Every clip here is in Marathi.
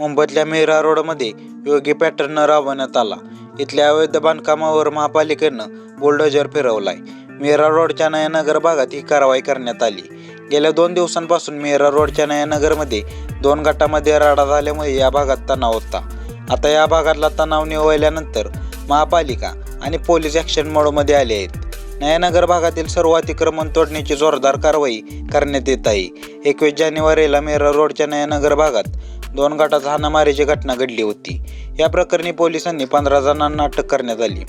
मुंबईतल्या मेरा रोडमध्ये योगी पॅटर्न राबवण्यात आला. इथल्या अवैध बांधकामावर महापालिकेनं बुलडोजर फिरवलाय. मेरा रोडच्या नयनगर भागात ही कारवाई करण्यात आली. गेल्या दोन दिवसांपासून मेरा रोडच्या नयनगरमध्ये दोन गटामध्ये राडा झाल्यामुळे या भागात तणाव होता. आता या भागातला तणाव निवळल्यानंतर महापालिका आणि पोलीस ॲक्शन मोडमध्ये आले आहेत. नयनगर भागातील सर्व अतिक्रमण तोडण्याची जोरदार कारवाई करण्यात येत आहे. एकवीस जानेवारीला मेरा रोडच्या नयनगर भागात दोन गटात हाणामारीची घटना घडली होती. या प्रकरणी पोलिसांनी पंधरा जणांना अटक करण्यात आली.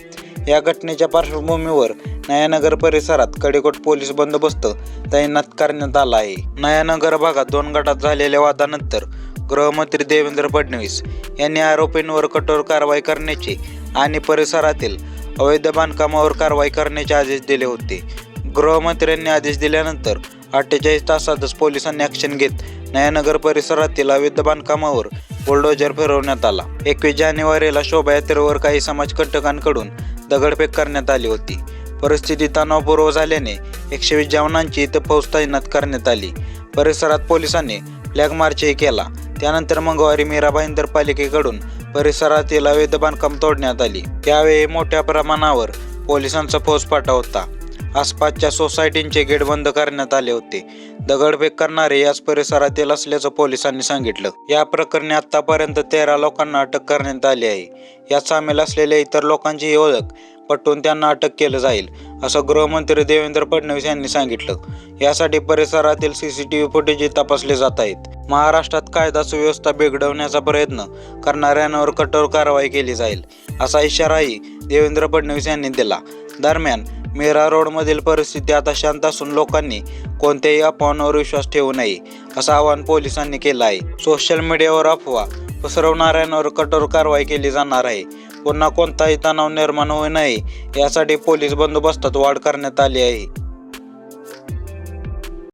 या घटनेच्या पार्श्वभूमीवर नयानगर परिसरात कडेकोट पोलीस बंदोबस्त तैनात करण्यात आला आहे. नयानगर भागात दोन गटात झालेल्या वादानंतर गृहमंत्री देवेंद्र फडणवीस यांनी आरोपींवर कठोर कारवाई करण्याचे आणि परिसरातील अवैध बांधकामावर कारवाई करण्याचे आदेश दिले होते. गृहमंत्र्यांनी आदेश दिल्यानंतर अठ्ठेचाळीस तासातच पोलिसांनी ॲक्शन घेत नयानगर परिसरातील अवैध बांधकामावर बुलडोजर फिरवण्यात आला. एकवीस जानेवारीला शोभायात्रेवर काही समाजकंटकांकडून दगडफेक करण्यात आली होती. परिस्थिती तणावपूर्व झाल्याने एकशे वीस जवानांची इथं फौज तैनात करण्यात आली. परिसरात पोलिसांनी फ्लॅग मार्चही केला. त्यानंतर मंगळवारी मीरा भाईंदर पालिकेकडून परिसरातील अवैध बांधकाम तोडण्यात आली. त्यावेळी मोठ्या प्रमाणावर पोलिसांचा फौजफाटा होता. आसपासच्या सोसायटींचे गेट बंद करण्यात आले होते. दगडफेक करणारे याच परिसरातील असल्याचं पोलिसांनी सांगितलं. या प्रकरणी आतापर्यंत तेरा लोकांना अटक करण्यात आली आहे. यात सामील असलेल्या इतर लोकांची ओळख पटवून त्यांना अटक केलं जाईल असं गृहमंत्री देवेंद्र फडणवीस यांनी सांगितलं. यासाठी परिसरातील सीसीटीव्ही फुटेज तपासले जात आहेत. महाराष्ट्रात कायदा सुव्यवस्था बिघडवण्याचा प्रयत्न करणाऱ्यांवर कठोर कारवाई केली जाईल असा इशाराही देवेंद्र फडणवीस यांनी दिला. दरम्यान मीरा रोडमधील परिस्थिती आता शांत असून लोकांनी कोणत्याही अफवांवर विश्वास ठेवू नये असं आवाहन पोलिसांनी केलं आहे. सोशल मीडियावर अफवा पसरवणाऱ्यांवर कठोर कारवाई केली जाणार आहे. पुन्हा कोणताही तणाव निर्माण होऊ नये यासाठी पोलीस बंदोबस्तात वाढ करण्यात आली आहे.